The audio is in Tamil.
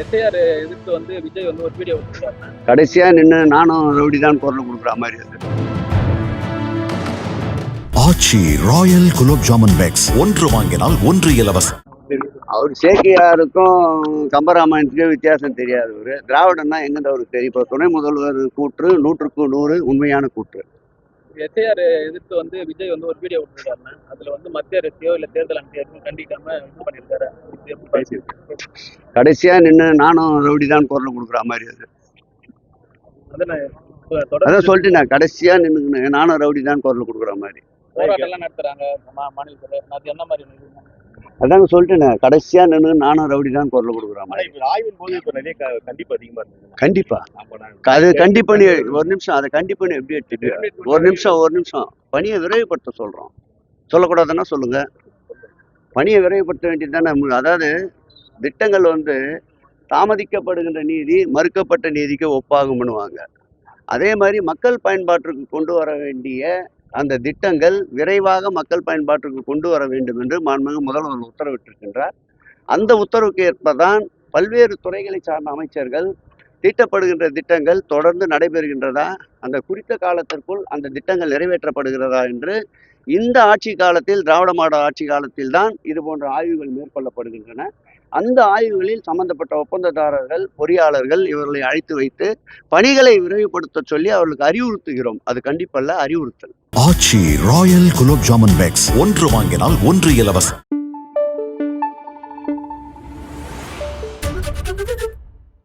எஸ்ஐஆர் எதிர்த்து வந்து விஜய் வந்து ஒரு வீடியோ கடைசியா நின்று நானும் ரவுடி தான் குரல் கொடுக்குற மாதிரி அது. Aachi royal gulab jamun packs. ஒன்று வாங்கினால் ஒன்று இலவசம். அவர் சேக்கியாருக்கும் கம்பராமாயணத்துக்கே வித்தியாசம் தெரியாதவர் திராவிடன்னா எங்கேருந்து அவருக்கு தெரியும். இப்போ துணை முதல்வர் கூற்று நூற்றுக்கு நூறு உண்மையான கூற்று. எஸ்ஐஆர் எதிர்த்து வந்து விஜய் வந்து ஒரு வீடியோ விட்டுருக்காருண்ணே அதுல வந்து மத்திய அரசையோ இல்ல தேர்தல் அமைச்சரையும் கண்டிக்காம இது பண்ணியிருக்காரு? கடைசியா நின்று நானும் ரவுடி தான் குரல் கொடுக்குற மாதிரி அது. அதான் சொல்லிட்டு நான் கடைசியா நின்று நானும் ரவுடி தான் குரல் கொடுக்குற மாதிரி. போராட்டம் எல்லாம் நடத்துறாங்க மாநிலத்துல அது என்ன மாதிரி? அதாங்க சொல்லிட்டேன் கடைசியா நின்று நானும் ரவுடி தான் குரல் கொடுக்குற ஆனா மாதிரி இப்ப ஆய்வின் போது இப்ப நிறைய க- கண்டிப்பு அதிகமா இருந்தது. கண்டிப்பா. அது கண்டிப்பணி ஒரு நிமிஷம் அதை கண்டிப்பணி எப்படி எடுத்துட்டு ஒரு நிமிஷம் ஒரு நிமிஷம். பணியை விரைவுபடுத்த சொல்றோம். சொல்லக்கூடாதுன்னா சொல்லுங்க. பணியை விரைவுபடுத்த வேண்டியது தானே. அதாவது திட்டங்கள் வந்து தாமதிக்கப்படுகின்ற நீதி மறுக்கப்பட்ட நீதிக்கு ஒப்பாகும் பண்ணுவாங்க அதே மாதிரி மக்கள் பயன்பாட்டிற்கு கொண்டு வர வேண்டிய அந்த திட்டங்கள் விரைவாக மக்கள் பயன்பாட்டுக்கு கொண்டு வர வேண்டும் என்று மாண்புமிகு முதல்வர் உத்தரவிட்டிருக்கின்றார். அந்த உத்தரவுக்கு ஏற்பதான் பல்வேறு துறைகளை சார்ந்த அமைச்சர்கள் தீட்டப்படுகின்ற திட்டங்கள் தொடர்ந்து நடைபெறுகின்றதா அந்த குறித்த காலத்திற்குள் அந்த திட்டங்கள் நிறைவேற்றப்படுகிறதா என்று இந்த ஆட்சி காலத்தில் திராவிட மாடல் ஆட்சி காலத்தில் தான் இது போன்ற ஆய்வுகள் மேற்கொள்ளப்படுகின்றன. அந்த ஆய்வுகளில் சம்பந்தப்பட்ட ஒப்பந்ததாரர்கள் பொறியாளர்கள் இவர்களை அழைத்து வைத்து பணிகளை விரைவுபடுத்த சொல்லி அவர்களுக்கு அறிவுறுத்துகிறோம். அது கண்டிப்பல்ல அறிவுறுத்தல். Aachi royal gulab jamun packs. ஒன்று வாங்கினால் ஒன்று இலவசம்.